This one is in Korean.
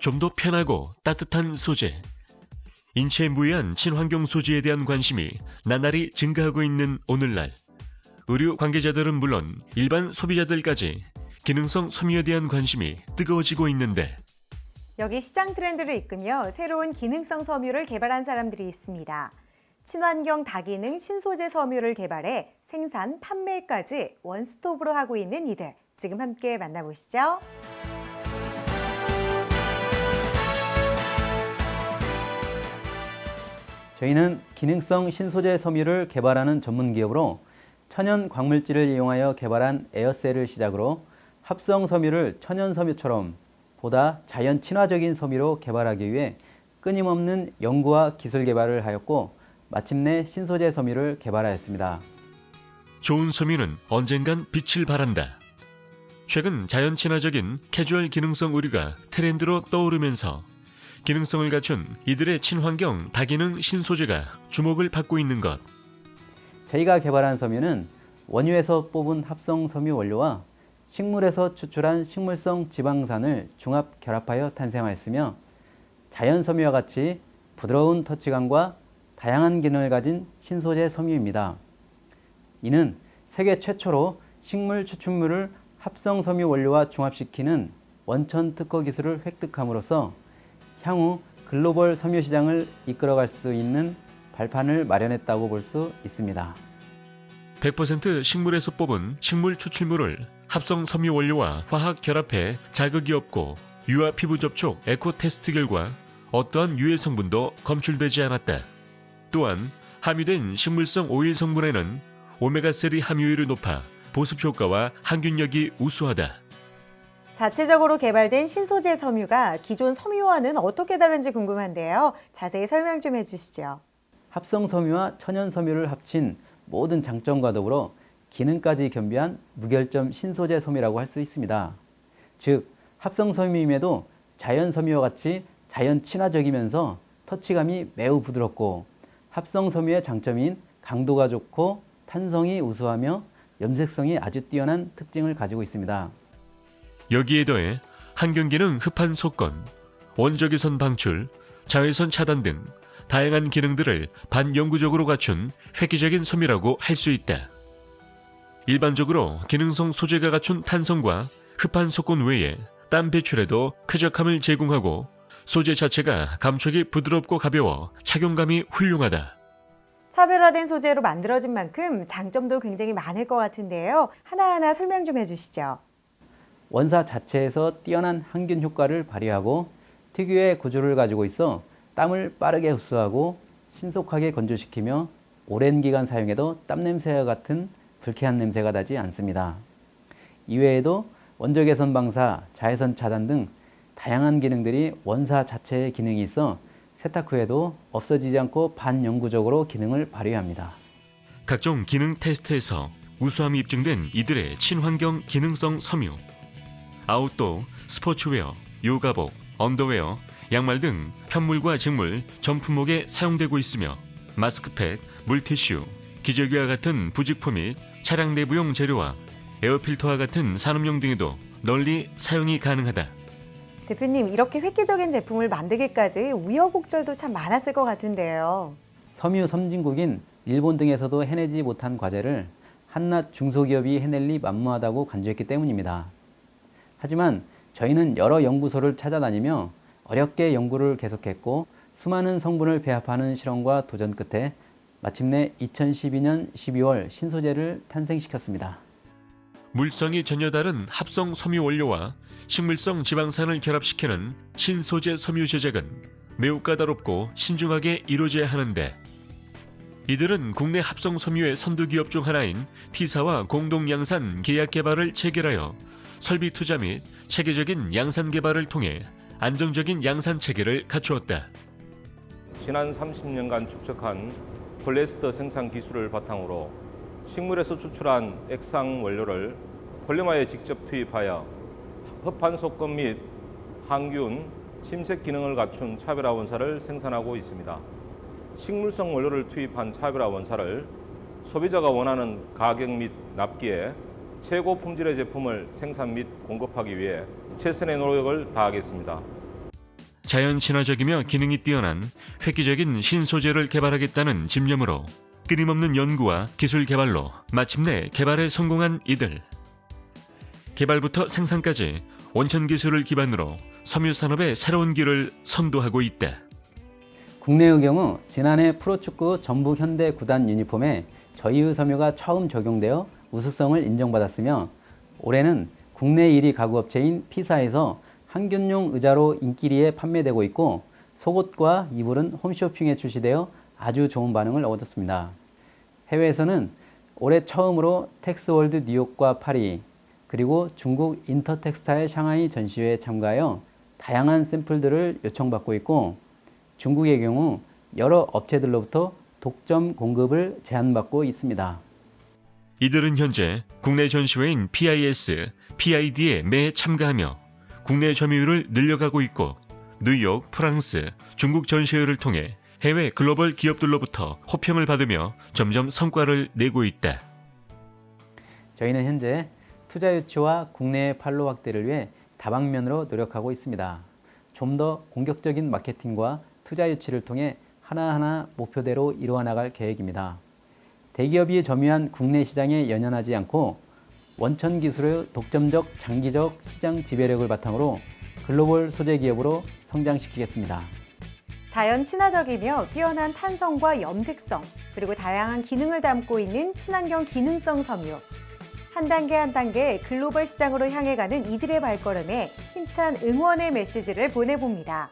좀 더 편하고 따뜻한 소재. 인체에 무해한 친환경 소재에 대한 관심이 나날이 증가하고 있는 오늘날. 의류 관계자들은 물론 일반 소비자들까지 기능성 섬유에 대한 관심이 뜨거워지고 있는데 여기 시장 트렌드를 이끌며 새로운 기능성 섬유를 개발한 사람들이 있습니다. 친환경 다기능 신소재 섬유를 개발해 생산, 판매까지 원스톱으로 하고 있는 이들. 지금 함께 만나보시죠. 저희는 기능성 신소재 섬유를 개발하는 전문 기업으로 천연 광물질을 이용하여 개발한 에어셀을 시작으로 합성 섬유를 천연 섬유처럼 보다 자연 친화적인 섬유로 개발하기 위해 끊임없는 연구와 기술 개발을 하였고 마침내 신소재 섬유를 개발하였습니다. 좋은 섬유는 언젠간 빛을 발한다. 최근 자연 친화적인 캐주얼 기능성 의류가 트렌드로 떠오르면서 기능성을 갖춘 이들의 친환경 다기능 신소재가 주목을 받고 있는 것. 저희가 개발한 섬유는 원유에서 뽑은 합성 섬유 원료와 식물에서 추출한 식물성 지방산을 중합 결합하여 탄생하였으며 자연 섬유와 같이 부드러운 터치감과 다양한 기능을 가진 신소재 섬유입니다. 이는 세계 최초로 식물 추출물을 합성 섬유 원료와 중합시키는 원천 특허 기술을 획득함으로써 향후 글로벌 섬유 시장을 이끌어갈 수 있는 발판을 마련했다고 볼 수 있습니다. 100% 식물에서 뽑은 식물 추출물을 합성 섬유 원료와 화학 결합해 자극이 없고 유아 피부 접촉 에코 테스트 결과 어떠한 유해 성분도 검출되지 않았다. 또한 함유된 식물성 오일 성분에는 오메가3 함유율이 높아 보습 효과와 항균력이 우수하다. 자체적으로 개발된 신소재 섬유가 기존 섬유와는 어떻게 다른지 궁금한데요. 자세히 설명 좀 해주시죠. 합성 섬유와 천연 섬유를 합친 모든 장점과 더불어 기능까지 겸비한 무결점 신소재 섬유라고 할 수 있습니다. 즉 합성 섬유임에도 자연 섬유와 같이 자연 친화적이면서 터치감이 매우 부드럽고 합성 섬유의 장점인 강도가 좋고 탄성이 우수하며 염색성이 아주 뛰어난 특징을 가지고 있습니다. 여기에 더해 항균기능 흡한 속건, 원적외선 방출, 자외선 차단 등 다양한 기능들을 반영구적으로 갖춘 획기적인 섬유라고 할 수 있다. 일반적으로 기능성 소재가 갖춘 탄성과 흡한 속건 외에 땀 배출에도 쾌적함을 제공하고 소재 자체가 감촉이 부드럽고 가벼워 착용감이 훌륭하다. 차별화된 소재로 만들어진 만큼 장점도 굉장히 많을 것 같은데요. 하나하나 설명 좀 해주시죠. 원사 자체에서 뛰어난 항균 효과를 발휘하고 특유의 구조를 가지고 있어 땀을 빠르게 흡수하고 신속하게 건조시키며 오랜 기간 사용해도 땀 냄새와 같은 불쾌한 냄새가 나지 않습니다. 이외에도 원적 개선 방사, 자외선 차단 등 다양한 기능들이 원사 자체의 기능이 있어 세탁 후에도 없어지지 않고 반영구적으로 기능을 발휘합니다. 각종 기능 테스트에서 우수함이 입증된 이들의 친환경 기능성 섬유. 아웃도어, 스포츠웨어, 요가복, 언더웨어, 양말 등 편물과 직물 전 품목에 사용되고 있으며 마스크팩, 물티슈, 기저귀와 같은 부직포 및 차량 내부용 재료와 에어필터와 같은 산업용 등에도 널리 사용이 가능하다. 대표님, 이렇게 획기적인 제품을 만들기까지 우여곡절도 참 많았을 것 같은데요. 섬유 선진국인 일본 등에서도 해내지 못한 과제를 한낱 중소기업이 해낼리 만무하다고 간주했기 때문입니다. 하지만 저희는 여러 연구소를 찾아다니며 어렵게 연구를 계속했고 수많은 성분을 배합하는 실험과 도전 끝에 마침내 2012년 12월 신소재를 탄생시켰습니다. 물성이 전혀 다른 합성 섬유 원료와 식물성 지방산을 결합시키는 신소재 섬유 제작은 매우 까다롭고 신중하게 이루어져야 하는데 이들은 국내 합성 섬유의 선두 기업 중 하나인 T사와 공동 양산 계약 개발을 체결하여 설비 투자 및 체계적인 양산 개발을 통해 안정적인 양산 체계를 갖추었다. 지난 30년간 축적한 폴리에스터 생산 기술을 바탕으로 식물에서 추출한 액상 원료를 폴리머에 직접 투입하여 흡한 속건 및 항균, 침색 기능을 갖춘 차별화 원사를 생산하고 있습니다. 식물성 원료를 투입한 차별화 원사를 소비자가 원하는 가격 및 납기에 최고 품질의 제품을 생산 및 공급하기 위해 최선의 노력을 다하겠습니다. 자연 친화적이며 기능이 뛰어난 획기적인 신소재를 개발하겠다는 집념으로 끊임없는 연구와 기술 개발로 마침내 개발에 성공한 이들. 개발부터 생산까지 원천 기술을 기반으로 섬유 산업의 새로운 길을 선도하고 있다. 국내의 경우 지난해 프로축구 전북 현대 구단 유니폼에 저희의 섬유가 처음 적용되어 우수성을 인정받았으며 올해는 국내 1위 가구업체인 피사에서 항균용 의자로 인기리에 판매되고 있고 속옷과 이불은 홈쇼핑에 출시되어 아주 좋은 반응을 얻었습니다. 해외에서는 올해 처음으로 텍스월드 뉴욕과 파리 그리고 중국 인터텍스타일 샹하이 전시회에 참가하여 다양한 샘플들을 요청받고 있고 중국의 경우 여러 업체들로부터 독점 공급을 제한받고 있습니다. 이들은 현재 국내 전시회인 PIS, PID에 매 참가하며 국내 점유율을 늘려가고 있고 뉴욕, 프랑스, 중국 전시회를 통해 해외 글로벌 기업들로부터 호평을 받으며 점점 성과를 내고 있다. 저희는 현재 투자 유치와 국내 판로 확대를 위해 다방면으로 노력하고 있습니다. 좀 더 공격적인 마케팅과 투자 유치를 통해 하나하나 목표대로 이루어 나갈 계획입니다. 대기업이 점유한 국내 시장에 연연하지 않고 원천 기술의 독점적 장기적 시장 지배력을 바탕으로 글로벌 소재 기업으로 성장시키겠습니다. 자연 친화적이며 뛰어난 탄성과 염색성, 그리고 다양한 기능을 담고 있는 친환경 기능성 섬유. 한 단계 한 단계 글로벌 시장으로 향해 가는 이들의 발걸음에 힘찬 응원의 메시지를 보내봅니다.